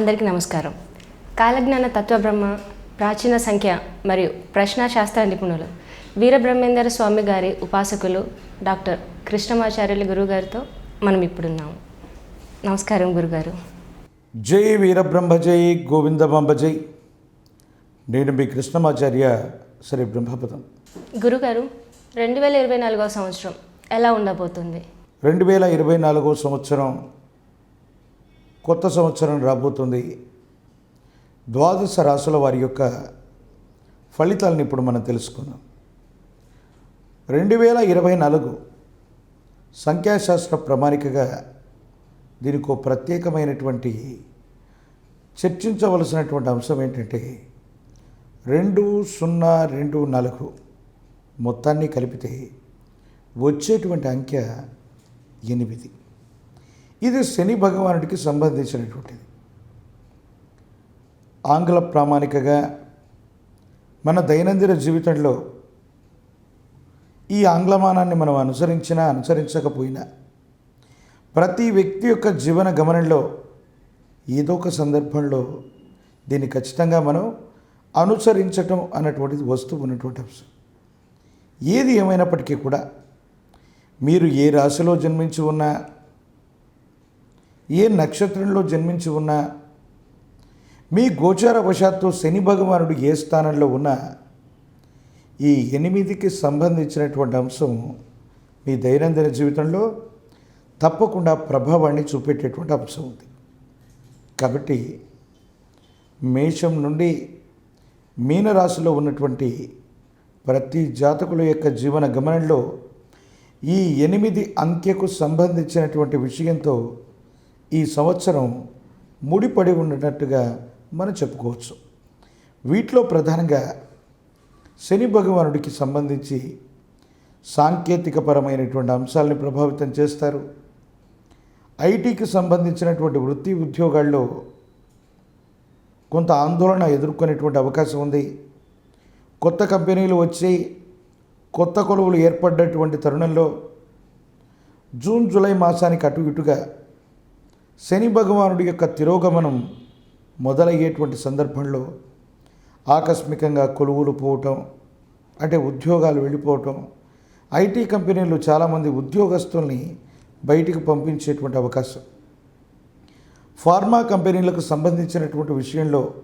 అందరికీ నమస్కారం. కాలజ్ఞాన తత్వబ్రహ్మ ప్రాచీన సంఖ్య మరియు ప్రశ్నాశాస్త్ర నిపుణులు వీరబ్రహ్మేందర స్వామి గారి ఉపాసకులు డాక్టర్ కృష్ణమాచార్యులు గురుగారితో మనం ఇప్పుడున్నాము. నమస్కారం గురుగారు. జై వీరబ్రహ్మ జై గోవిందమాంబ జై. నేను మీ కృష్ణమాచార్య శ్రీ బ్రహ్మపదం. గురుగారు రెండు వేల ఇరవై నాలుగవ సంవత్సరం ఎలా ఉండబోతుంది? రెండు వేల ఇరవై నాలుగో సంవత్సరం కొత్త సంవత్సరం రాబోతుంది. ద్వాదశ రాసుల వారి యొక్క ఫలితాలను ఇప్పుడు మనం తెలుసుకుందాం. రెండు వేల ఇరవై నాలుగు సంఖ్యాశాస్త్ర ప్రామాణికగా దీనికి ప్రత్యేకమైనటువంటి చర్చించవలసినటువంటి అంశం ఏంటంటే రెండు సున్నా రెండు నాలుగు మొత్తాన్ని కలిపితే వచ్చేటువంటి అంకె ఎనిమిది. ఇది శని భగవానుడికి సంబంధించినటువంటిది. ఆంగ్ల ప్రామాణికగా మన దైనందిన జీవితంలో ఈ ఆంగ్లమానాన్ని మనం అనుసరించినా అనుసరించకపోయినా ప్రతి వ్యక్తి యొక్క జీవన గమనంలో ఏదో ఒక సందర్భంలో దీన్ని ఖచ్చితంగా మనం అనుసరించటం అన్నటువంటిది వస్తువు ఉన్నటువంటి అంశం. ఏది ఏమైనప్పటికీ కూడా మీరు ఏ రాశిలో జన్మించి ఉన్నా ఏ నక్షత్రంలో జన్మించి ఉన్నా మీ గోచార వశాత్తు శని భగవానుడు ఏ స్థానంలో ఉన్నా ఈ ఎనిమిదికి సంబంధించినటువంటి అంశం మీ దైనందిన జీవితంలో తప్పకుండా ప్రభావాన్ని చూపెట్టేటువంటి అంశం ఉంది. కాబట్టి మేషం నుండి మీనరాశిలో ఉన్నటువంటి ప్రతి జాతకుల యొక్క జీవన గమనంలో ఈ ఎనిమిది అంకెకు సంబంధించినటువంటి విషయంతో ఈ సంవత్సరం ముడిపడి ఉన్నట్టుగా మనం చెప్పుకోవచ్చు. వీటిలో ప్రధానంగా శని భగవానుడికి సంబంధించి సాంకేతికపరమైనటువంటి అంశాలని ప్రభావితం చేస్తారు. ఐటీకి సంబంధించినటువంటి వృత్తి ఉద్యోగాల్లో కొంత ఆందోళన ఎదుర్కొనేటువంటి అవకాశం ఉంది. కొత్త కంపెనీలు వచ్చి కొత్త కొలువులు ఏర్పడ్డటువంటి తరుణంలో జూన్ జూలై మాసానికి అటు ఇటుగా శని భగవానుడి యొక్క తిరోగమనం మొదలయ్యేటువంటి సందర్భంలో ఆకస్మికంగా కొలువులు పోవటం అంటే ఉద్యోగాలు వెళ్ళిపోవటం ఐటీ కంపెనీలు చాలామంది ఉద్యోగస్తుల్ని బయటికి పంపించేటువంటి అవకాశం. ఫార్మా కంపెనీలకు సంబంధించినటువంటి విషయంలో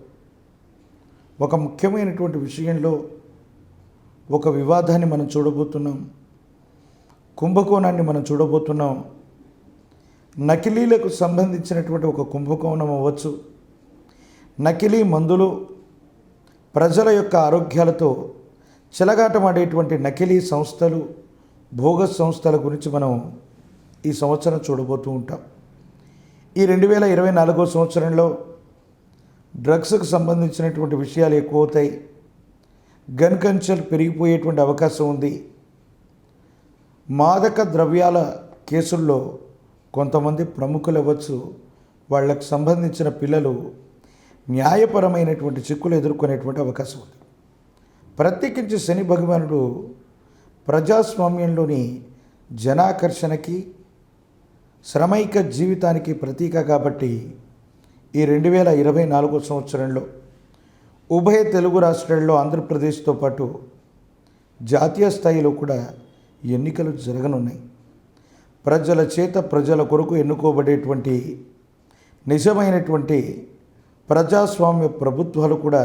ఒక ముఖ్యమైనటువంటి విషయంలో ఒక వివాదాన్ని మనం చూడబోతున్నాం కుంభకోణాన్ని మనం చూడబోతున్నాం నకిలీలకు సంబంధించినటువంటి ఒక కుంభకోణం అవ్వచ్చు. నకిలీ మందులు ప్రజల యొక్క ఆరోగ్యాలతో చిలగాటమాడేటువంటి నకిలీ సంస్థలు భోగస్ సంస్థల గురించి మనం ఈ సంవత్సరం చూడబోతూ ఉంటాం. ఈ రెండు వేల ఇరవై నాలుగో సంవత్సరంలో డ్రగ్స్కు సంబంధించినటువంటి విషయాలు ఎక్కువ అవుతాయి గన్ కంచెలు పెరిగిపోయేటువంటి అవకాశం ఉంది. మాదక ద్రవ్యాల కేసుల్లో కొంతమంది ప్రముఖులు అవ్వచ్చు. వాళ్ళకు సంబంధించిన పిల్లలు న్యాయపరమైనటువంటి చిక్కులు ఎదుర్కొనేటువంటి అవకాశం ఉంది. ప్రత్యేకించి శని భగవానుడు ప్రజాస్వామ్యంలోని జనాకర్షణకి శ్రమైక జీవితానికి ప్రతీక కాబట్టి ఈ రెండు వేల ఇరవై నాలుగో సంవత్సరంలో ఉభయ తెలుగు రాష్ట్రాల్లో ఆంధ్రప్రదేశ్తో పాటు జాతీయ స్థాయిలో కూడా ఎన్నికలు జరగనున్నాయి. ప్రజల చేత ప్రజల కొరకు ఎన్నుకోబడేటువంటి నిజమైనటువంటి ప్రజాస్వామ్య ప్రభుత్వాలు కూడా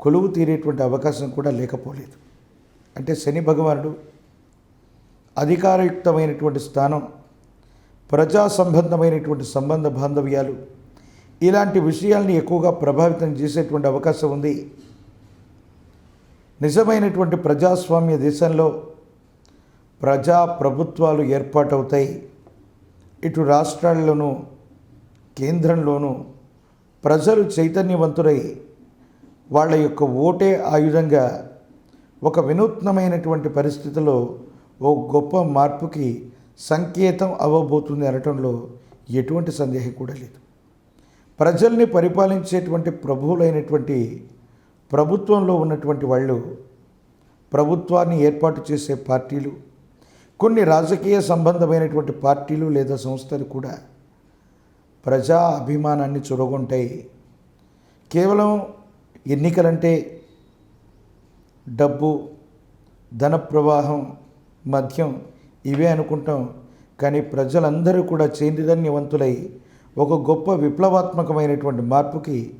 కొలువు తీరేటువంటి అవకాశం కూడా లేకపోలేదు. అంటే శని భగవానుడు అధికారయుక్తమైనటువంటి స్థానం ప్రజా సంబంధమైనటువంటి సంబంధ బాంధవ్యాలు ఇలాంటి విషయాల్ని ఎక్కువగా ప్రభావితం చేసేటువంటి అవకాశం ఉంది. నిజమైనటువంటి ప్రజాస్వామ్య దేశంలో ప్రజా ప్రభుత్వాలు ఏర్పాటవుతాయి. ఇటు రాష్ట్రాల్లోనూ కేంద్రంలోనూ ప్రజలు చైతన్యవంతులై వాళ్ళ యొక్క ఓటే ఆయుధంగా ఒక వినూత్నమైనటువంటి పరిస్థితిలో ఓ గొప్ప మార్పుకి సంకేతం అవ్వబోతుంది అనటంలో ఎటువంటి సందేహం కూడా లేదు. ప్రజల్ని పరిపాలించేటువంటి ప్రభువులైనటువంటి ప్రభుత్వంలో ఉన్నటువంటి వాళ్ళు ప్రభుత్వాన్ని ఏర్పాటు చేసే పార్టీలు కొన్ని రాజకీయ సంబంధమైనటువంటి పార్టీలు లేదా సంస్థలు కూడా ప్రజా అభిమానాన్ని చూడగొంటాయి కేవలం ఎన్నికలంటే డబ్బు ధన ప్రవాహం మద్యం ఇవే అనుకుంటాం. కానీ ప్రజలందరూ కూడా చైతన్యవంతులై ఒక గొప్ప విప్లవాత్మకమైనటువంటి మార్పుకి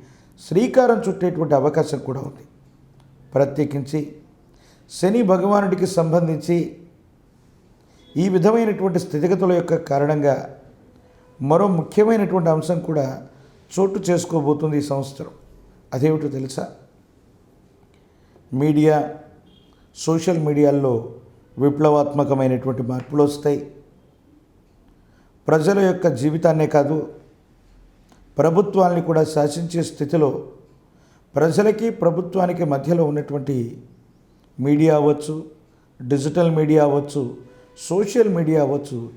శ్రీకారం చుట్టేటువంటి అవకాశం కూడా ఉంది. ప్రత్యేకించి శని భగవానుడికి సంబంధించి ఈ విధమైనటువంటి స్థితిగతుల యొక్క కారణంగా మరో ముఖ్యమైనటువంటి అంశం కూడా చోటు చేసుకోబోతుంది ఈ సంవత్సరం. అదేమిటో తెలుసా? మీడియా సోషల్ మీడియాల్లో విప్లవాత్మకమైనటువంటి మార్పులు వస్తాయి. ప్రజల యొక్క జీవితాన్నే కాదు ప్రభుత్వాన్ని కూడా శాసించే స్థితిలో ప్రజలకి ప్రభుత్వానికి మధ్యలో ఉన్నటువంటి మీడియా అవ్వచ్చు డిజిటల్ మీడియా అవ్వచ్చు సోషల్ మీడియా అవ్వచ్చు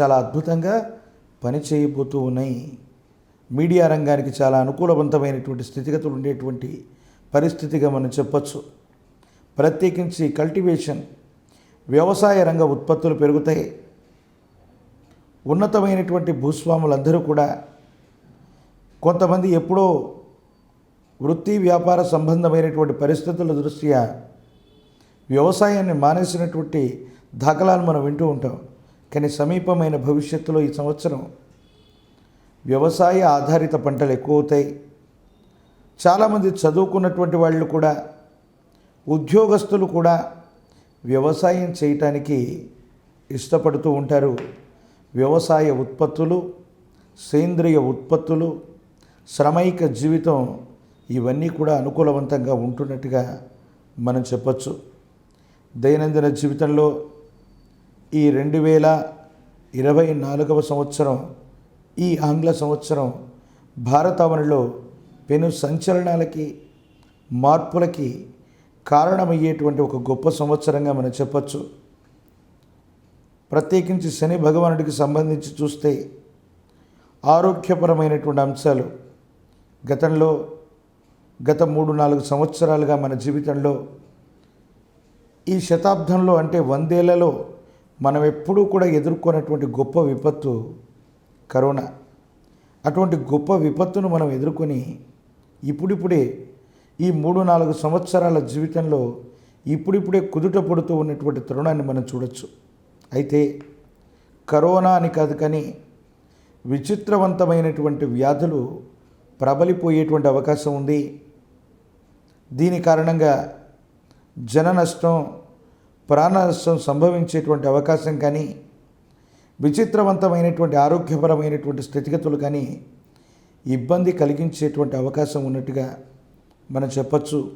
చాలా అద్భుతంగా పనిచేయబోతూ ఉన్నాయి. మీడియా రంగానికి చాలా అనుకూలవంతమైనటువంటి స్థితిగతులు ఉండేటువంటి పరిస్థితిగా మనం చెప్పచ్చు. ప్రత్యేకించి కల్టివేషన్ వ్యవసాయ రంగ ఉత్పత్తులు పెరుగుతాయి. ఉన్నతమైనటువంటి భూస్వాములందరూ కూడా కొంతమంది ఎప్పుడో వృత్తి వ్యాపార సంబంధమైనటువంటి పరిస్థితుల దృష్ట్యా వ్యవసాయాన్ని మానేసినటువంటి దాఖలాలు మనం వింటూ ఉంటాం. కానీ సమీపమైన భవిష్యత్తులో ఈ సంవత్సరం వ్యవసాయ ఆధారిత పంటలు ఎక్కువ అవుతాయి. చాలామంది చదువుకున్నటువంటి వాళ్ళు కూడా ఉద్యోగస్తులు కూడా వ్యవసాయం చేయటానికి ఇష్టపడుతూ ఉంటారు. వ్యవసాయ ఉత్పత్తులు సేంద్రియ ఉత్పత్తులు శ్రమైక జీవితం ఇవన్నీ కూడా అనుకూలవంతంగా ఉంటున్నట్టుగా మనం చెప్పచ్చు. దైనందిన జీవితంలో ఈ రెండు వేల ఇరవై నాలుగవ సంవత్సరం ఈ ఆంగ్ల సంవత్సరం భారతావనిలో పెను సంచలనాలకి మార్పులకి కారణమయ్యేటువంటి ఒక గొప్ప సంవత్సరంగా మనం చెప్పచ్చు. ప్రత్యేకించి శని భగవానుడికి సంబంధించి చూస్తే ఆరోగ్యపరమైనటువంటి అంశాలు. గతంలో గత మూడు నాలుగు సంవత్సరాలుగా మన జీవితంలో ఈ శతాబ్దంలో అంటే వందేళ్ళలో మనం ఎప్పుడూ కూడా ఎదుర్కొన్నటువంటి గొప్ప విపత్తు కరోనా. అటువంటి గొప్ప విపత్తును మనం ఎదుర్కొని ఇప్పుడిప్పుడే ఈ మూడు నాలుగు సంవత్సరాల జీవితంలో ఇప్పుడిప్పుడే కుదుట పడుతూ ఉన్నటువంటి తరుణాన్ని మనం చూడొచ్చు. అయితే కరోనా అని కాదు కానీ విచిత్రవంతమైనటువంటి వ్యాధులు ప్రబలిపోయేటువంటి అవకాశం ఉంది. దీని కారణంగా జన నష్టం ప్రాణ నష్టం సంభవించేటువంటి అవకాశం కానీ విచిత్రవంతమైనటువంటి ఆరోగ్యపరమైనటువంటి స్థితిగతులు కానీ ఇబ్బంది కలిగించేటువంటి అవకాశం ఉన్నట్టుగా మనం చెప్పచ్చు.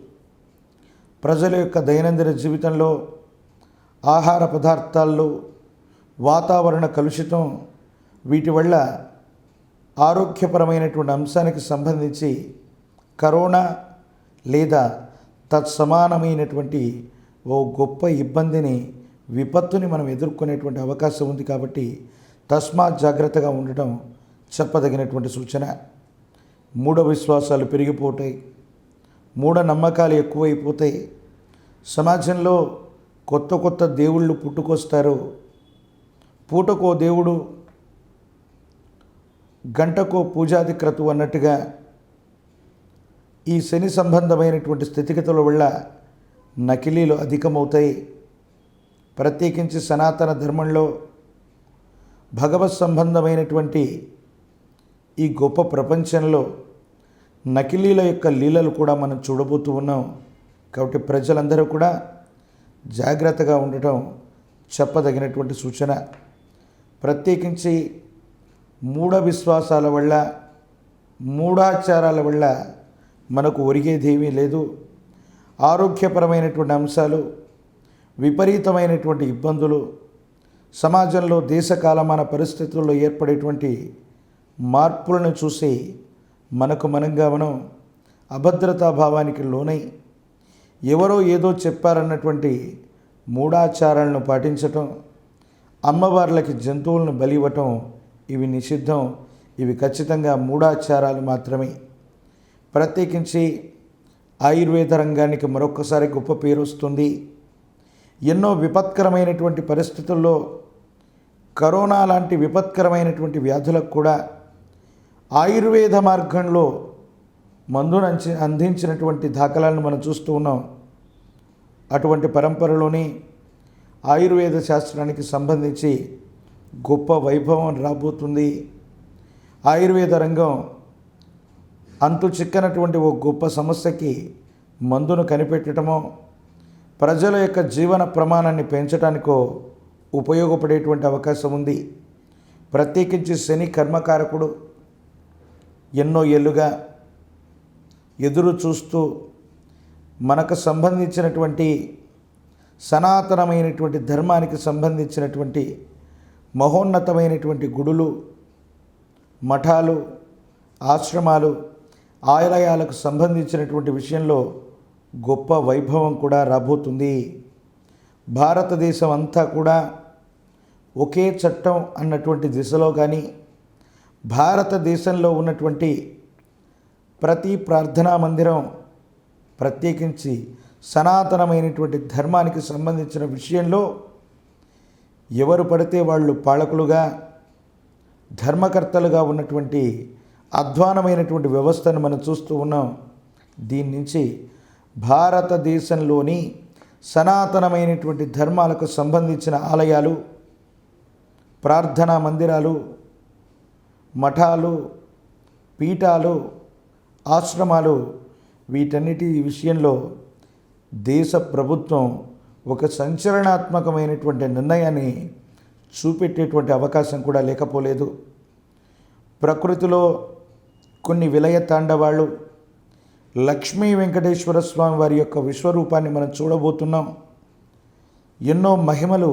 ప్రజల యొక్క దైనందిన జీవితంలో ఆహార పదార్థాల్లో వాతావరణ కలుషితం వీటి వల్ల ఆరోగ్యపరమైనటువంటి అంశానికి సంబంధించి కరోనా లేదా తత్సమానమైనటువంటి ఓ గొప్ప ఇబ్బందిని విపత్తుని మనం ఎదుర్కొనేటువంటి అవకాశం ఉంది కాబట్టి తస్మాత్ జాగ్రత్తగా ఉండటం చెప్పదగినటువంటి సూచన. మూఢ విశ్వాసాలు పెరిగిపోతాయి. మూఢ నమ్మకాలు ఎక్కువైపోతాయి. సమాజంలో కొత్త కొత్త దేవుళ్ళు పుట్టుకొస్తారు. పూటకో దేవుడు గంటకో పూజాది అన్నట్టుగా ఈ శని సంబంధమైనటువంటి స్థితిగతుల వల్ల నకిలీలు అధికమవుతాయి. ప్రత్యేకించి సనాతన ధర్మంలో భగవత్ సంబంధమైనటువంటి ఈ గొప్ప ప్రపంచంలో నకిలీల యొక్క లీలలు కూడా మనం చూడబోతూ ఉన్నాం. కాబట్టి ప్రజలందరూ కూడా జాగ్రత్తగా ఉండటం చెప్పదగినటువంటి సూచన. ప్రత్యేకించి మూఢ విశ్వాసాల వల్ల మూఢాచారాల వల్ల మనకు ఒరిగేదేమీ లేదు. ఆరోగ్యపరమైనటువంటి అంశాలు విపరీతమైనటువంటి ఇబ్బందులు సమాజంలో దేశకాలమాన పరిస్థితుల్లో ఏర్పడేటువంటి మార్పులను చూసి మనకు మనంగా మనం అభద్రతా భావానికి లోనై ఎవరో ఏదో చెప్పారన్నటువంటి మూఢాచారాలను పాటించటం అమ్మవార్లకి జంతువులను బలి ఇవ్వటం ఇవి నిషిద్ధం. ఇవి ఖచ్చితంగా మూఢాచారాలు మాత్రమే. ప్రత్యేకించి ఆయుర్వేద రంగానికి మరొకసారి గొప్ప పేరు వస్తుంది. ఎన్నో విపత్కరమైనటువంటి పరిస్థితుల్లో కరోనా లాంటి విపత్కరమైనటువంటి వ్యాధులకు కూడా ఆయుర్వేద మార్గంలో మందును అంచి అందించినటువంటి దాఖలాలను మనం చూస్తూ ఉన్నాం. అటువంటి పరంపరలోని ఆయుర్వేద శాస్త్రానికి సంబంధించి గొప్ప వైభవం రాబోతుంది. ఆయుర్వేద రంగం అంతు చిక్కనటువంటి ఓ గొప్ప సమస్యకి మందును కనిపెట్టడమో ప్రజల యొక్క జీవన ప్రమాణాన్ని పెంచడానికో ఉపయోగపడేటువంటి అవకాశం ఉంది. ప్రత్యేకించి శని కర్మకారకుడు ఎన్నో ఏళ్ళుగా ఎదురు చూస్తూ మనకు సంబంధించినటువంటి సనాతనమైనటువంటి ధర్మానికి సంబంధించినటువంటి మహోన్నతమైనటువంటి గుడులు మఠాలు ఆశ్రమాలు ఆలయాలకు సంబంధించినటువంటి విషయంలో గొప్ప వైభవం కూడా రాబోతుంది. భారతదేశం అంతా కూడా ఒకే చట్టం అన్నటువంటి దిశలో కానీ భారతదేశంలో ఉన్నటువంటి ప్రతి ప్రార్థనా మందిరం ప్రత్యేకించి సనాతనమైనటువంటి ధర్మానికి సంబంధించిన విషయంలో ఎవరు పడితే వాళ్ళు పాలకులుగా ధర్మకర్తలుగా ఉన్నటువంటి అధ్వానమైనటువంటి వ్యవస్థను మనం చూస్తూ ఉన్నాం. దీని నుంచి భారతదేశంలోని సనాతనమైనటువంటి ధర్మాలకు సంబంధించిన ఆలయాలు ప్రార్థనా మందిరాలు మఠాలు పీఠాలు ఆశ్రమాలు వీటన్నిటి విషయంలో దేశ ప్రభుత్వం ఒక సంచలనాత్మకమైనటువంటి నిర్ణయాన్ని చూపెట్టేటువంటి అవకాశం కూడా లేకపోలేదు. ప్రకృతిలో కొన్ని విలయ తాండవాళ్ళు లక్ష్మీ వెంకటేశ్వర స్వామి వారి యొక్క విశ్వరూపాన్ని మనం చూడబోతున్నాం. ఎన్నో మహిమలు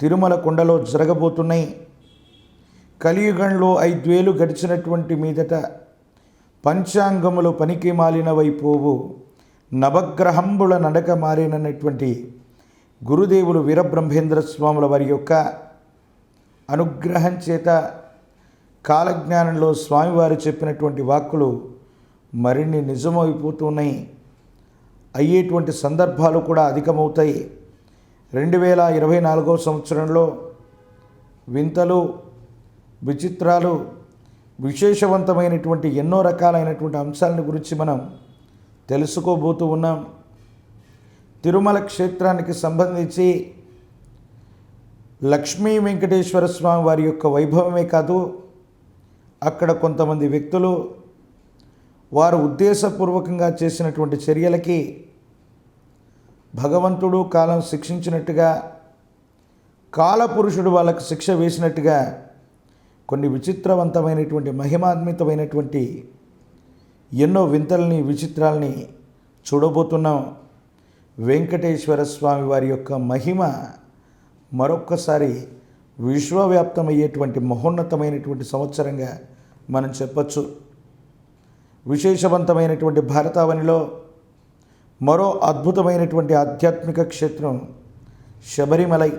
తిరుమల కొండలో జరగబోతున్నాయి. కలియుగంలో ఐద్వేలు గడిచినటువంటి మీదట పంచాంగములు పనికి మాలినవైపోవు నవగ్రహంబుల నడక మారినటువంటి గురుదేవులు వీరబ్రహ్మేంద్ర స్వాముల వారి యొక్క అనుగ్రహం చేత కాలజ్ఞానంలో స్వామివారు చెప్పినటువంటి వాక్కులు మరిన్ని నిజమైపోతున్నాయి అయ్యేటువంటి సందర్భాలు కూడా అధికమవుతాయి. రెండు వేల ఇరవై నాలుగో సంవత్సరంలో వింతలు విచిత్రాలు విశేషవంతమైనటువంటి ఎన్నో రకాలైనటువంటి అంశాలను గురించి మనం తెలుసుకోబోతూ ఉన్నాం. తిరుమల క్షేత్రానికి సంబంధించి లక్ష్మీ వెంకటేశ్వర స్వామి వారి యొక్క వైభవమే కాదు అక్కడ కొంతమంది వ్యక్తులు వారు ఉద్దేశపూర్వకంగా చేసినటువంటి చర్యలకి భగవంతుడు కాలం శిక్షించినట్టుగా కాలపురుషుడు వాళ్ళకు శిక్ష వేసినట్టుగా కొన్ని విచిత్రవంతమైనటువంటి మహిమాత్మితమైనటువంటి ఎన్నో వింతల్ని విచిత్రాల్ని చూడబోతున్నాం. వెంకటేశ్వర స్వామి వారి యొక్క మహిమ మరొక్కసారి విశ్వవ్యాప్తమయ్యేటువంటి మహోన్నతమైనటువంటి సంవత్సరంగా మనం చెప్పచ్చు. విశేషవంతమైనటువంటి భారతావనిలో మరో అద్భుతమైనటువంటి ఆధ్యాత్మిక క్షేత్రం శబరిమలై.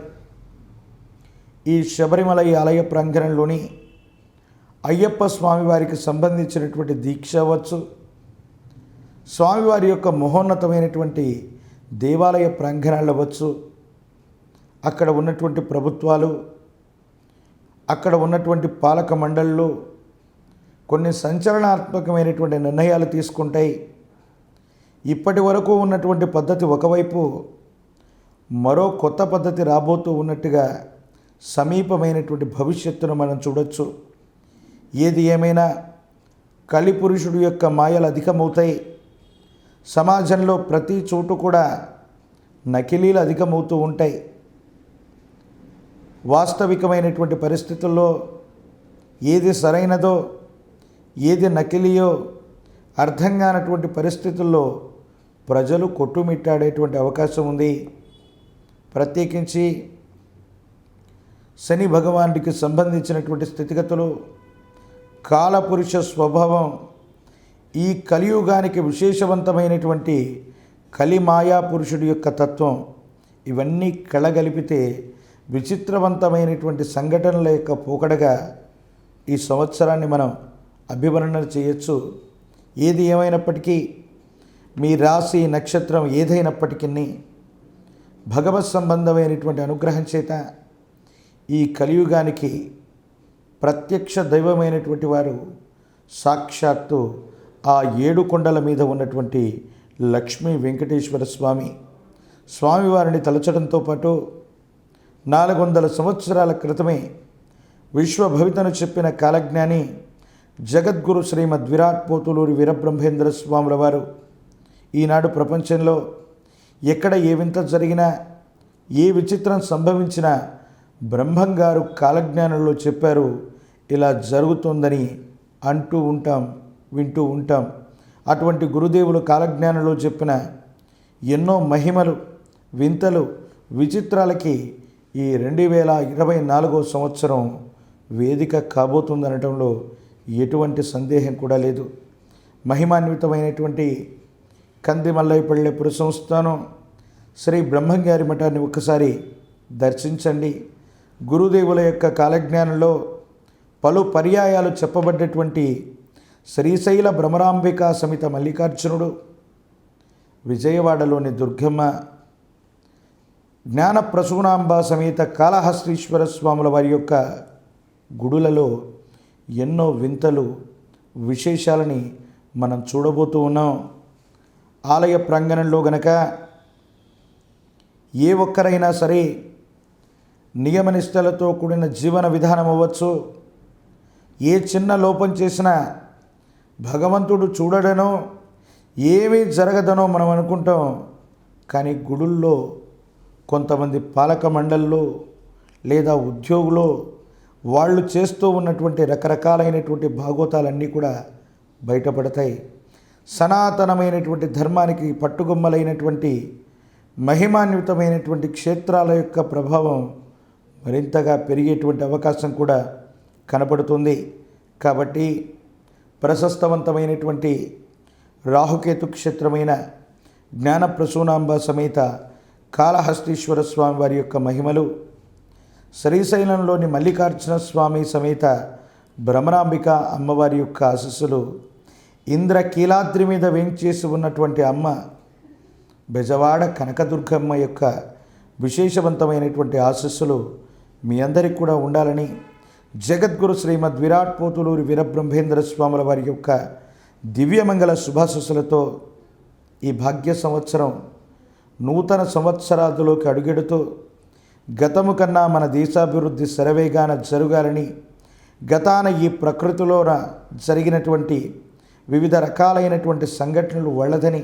ఈ శబరిమలై ఆలయ ప్రాంగణంలోని అయ్యప్ప స్వామివారికి సంబంధించినటువంటి దీక్ష అవ్వచ్చు. స్వామివారి యొక్క మహోన్నతమైనటువంటి దేవాలయ ప్రాంగణాలు అవ్వచ్చు. అక్కడ ఉన్నటువంటి ప్రభుత్వాలు అక్కడ ఉన్నటువంటి పాలక మండళ్ళు కొన్ని సంచలనాత్మకమైనటువంటి నిర్ణయాలు తీసుకుంటాయి. ఇప్పటి వరకు ఉన్నటువంటి పద్ధతి ఒకవైపు మరో కొత్త పద్ధతి రాబోతూ ఉన్నట్టుగా సమీపమైనటువంటి భవిష్యత్తును మనం చూడొచ్చు. ఏది ఏమైనా కలిపురుషుడు యొక్క మాయలు అధికమవుతాయి. సమాజంలో ప్రతి చోటు కూడా నకిలీలు అధికమవుతూ ఉంటాయి. వాస్తవికమైనటువంటి పరిస్థితుల్లో ఏది సరైనదో ఏది నకిలీయో అర్థం కానటువంటి పరిస్థితుల్లో ప్రజలు కొట్టుమిట్టాడేటువంటి అవకాశం ఉంది. ప్రత్యేకించి శని భగవానుడికి సంబంధించినటువంటి స్థితిగతులు కాలపురుష స్వభావం ఈ కలియుగానికి విశేషవంతమైనటువంటి కలిమాయా పురుషుడి యొక్క తత్వం ఇవన్నీ కళగలిపితే విచిత్రవంతమైనటువంటి సంఘటనల యొక్క పోకడగా ఈ సంవత్సరాన్ని మనం అభివర్ణన చేయొచ్చు. ఏది ఏమైనప్పటికీ మీ రాశి నక్షత్రం ఏదైనప్పటికీ భగవత్ సంబంధమైనటువంటి అనుగ్రహం చేత ఈ కలియుగానికి ప్రత్యక్ష దైవమైనటువంటి వారు సాక్షాత్తు ఆ ఏడు కొండల మీద ఉన్నటువంటి లక్ష్మీ వెంకటేశ్వర స్వామి. స్వామివారిని తలచడంతో పాటు నాలుగు వందల సంవత్సరాల క్రితమే విశ్వభవితను చెప్పిన కాలజ్ఞాని జగద్గురు శ్రీమద్ విరాట్ పోతులూరి వీరబ్రహ్మేంద్ర స్వాముల వారు. ఈనాడు ప్రపంచంలో ఎక్కడ ఏ వింత జరిగినా ఏ విచిత్రం సంభవించినా బ్రహ్మంగారు కాలజ్ఞానంలో చెప్పారు ఇలా జరుగుతుందని అంటూ ఉంటాం వింటూ ఉంటాం. అటువంటి గురుదేవులు కాలజ్ఞానంలో చెప్పిన ఎన్నో మహిమలు వింతలు విచిత్రాలకి ఈ రెండు వేల ఇరవై నాలుగో సంవత్సరం వేదిక కాబోతుందనటంలో ఎటువంటి సందేహం కూడా లేదు. మహిమాన్వితమైనటువంటి కందిమల్లైపల్లె పురసంస్థానం శ్రీ బ్రహ్మంగారి మఠాన్ని ఒక్కసారి దర్శించండి. గురుదేవుల యొక్క కాలజ్ఞానంలో పలు పర్యాయాలు చెప్పబడ్డటువంటి శ్రీశైల భ్రమరాంబికా సమిత మల్లికార్జునుడు విజయవాడలోని దుర్గమ్మ జ్ఞాన ప్రసూనాంబ సమేత కాళహస్తీశ్వర స్వాముల వారి యొక్క గుడులలో ఎన్నో వింతలు విశేషాలని మనం చూడబోతూ ఉన్నాం. ఆలయ ప్రాంగణంలో గనక ఏ ఒక్కరైనా సరే నియమనిష్టలతో కూడిన జీవన విధానం అవ్వచ్చు. ఏ చిన్న లోపం చేసినా భగవంతుడు చూడడనో ఏమీ జరగదనో మనం అనుకుంటాం. కానీ గుడుల్లో కొంతమంది పాలక మండల్లో లేదా ఉద్యోగులో వాళ్ళు చేస్తూ ఉన్నటువంటి రకరకాలైనటువంటి భాగోతాలన్నీ కూడా బయటపడతాయి. సనాతనమైనటువంటి ధర్మానికి పట్టుగొమ్మలైనటువంటి మహిమాన్వితమైనటువంటి క్షేత్రాల యొక్క ప్రభావం మరింతగా పెరిగేటువంటి అవకాశం కూడా కనపడుతుంది. కాబట్టి ప్రశస్తవంతమైనటువంటి రాహుకేతు క్షేత్రమైన జ్ఞానప్రసూనాంబ సమేత కాళహస్తీశ్వర స్వామి వారి యొక్క మహిమలు శ్రీశైలంలోని మల్లికార్జున స్వామి సమేత భ్రమరాంబిక అమ్మవారి యొక్క ఆశస్సులు ఇంద్ర కీలాద్రి మీద వేంచేసి ఉన్నటువంటి అమ్మ బెజవాడ కనకదుర్గమ్మ యొక్క విశేషవంతమైనటువంటి ఆశస్సులు మీ అందరికి కూడా ఉండాలని జగద్గురు శ్రీమద్ విరాట్ పోతులూరి వీరబ్రహ్మేంద్ర స్వాముల వారి యొక్క దివ్యమంగళ శుభాశస్సులతో ఈ భాగ్య సంవత్సరం నూతన సంవత్సరాదులోకి అడుగెడుతూ గతము కన్నా మన దేశాభివృద్ధి శరవేగాన జరగాలని గతాన ఈ ప్రకృతిలోన జరిగినటువంటి వివిధ రకాలైనటువంటి సంఘటనలు వెళ్ళదని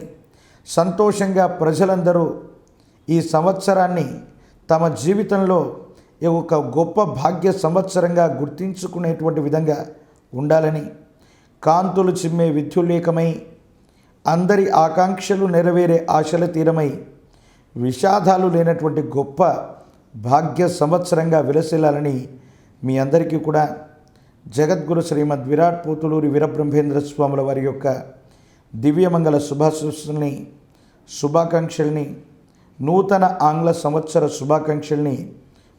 సంతోషంగా ప్రజలందరూ ఈ సంవత్సరాన్ని తమ జీవితంలో ఒక గొప్ప భాగ్య సంవత్సరంగా గుర్తించుకునేటువంటి విధంగా ఉండాలని కాంతులు చిమ్మే విద్యుల్లేఖమై అందరి ఆకాంక్షలు నెరవేరే ఆశల తీరమై విషాదాలు లేనటువంటి గొప్ప భాగ్య సంవత్సరంగా విలసిల్లాలని మీ అందరికీ కూడా జగద్గురు శ్రీమద్ విరాట్ పోతులూరి వీరబ్రహ్మేంద్ర స్వాముల వారి యొక్క దివ్యమంగళ శుభాశీస్సుల్ని శుభాకాంక్షల్ని నూతన ఆంగ్ల సంవత్సర శుభాకాంక్షల్ని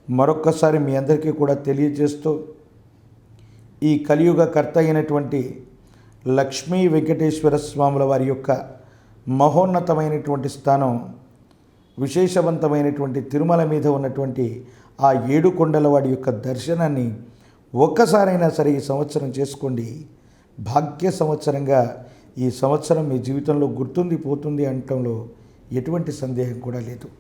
మరొక్కసారి మీ అందరికీ కూడా తెలియజేస్తూ ఈ కలియుగ కర్త అయినటువంటి లక్ష్మీ వెంకటేశ్వర స్వాముల వారి యొక్క మహోన్నతమైనటువంటి స్థానం విశేషవంతమైనటువంటి తిరుమల మీద ఉన్నటువంటి ఆ ఏడు కొండలవాడి యొక్క దర్శనాన్ని ఒక్కసారైనా సరే ఈ సంవత్సరం చేసుకోండి. భాగ్య సంవత్సరంగా ఈ సంవత్సరం మీ జీవితంలో గుర్తుండిపోతుంది అనటంలో ఎటువంటి సందేహం కూడా లేదు.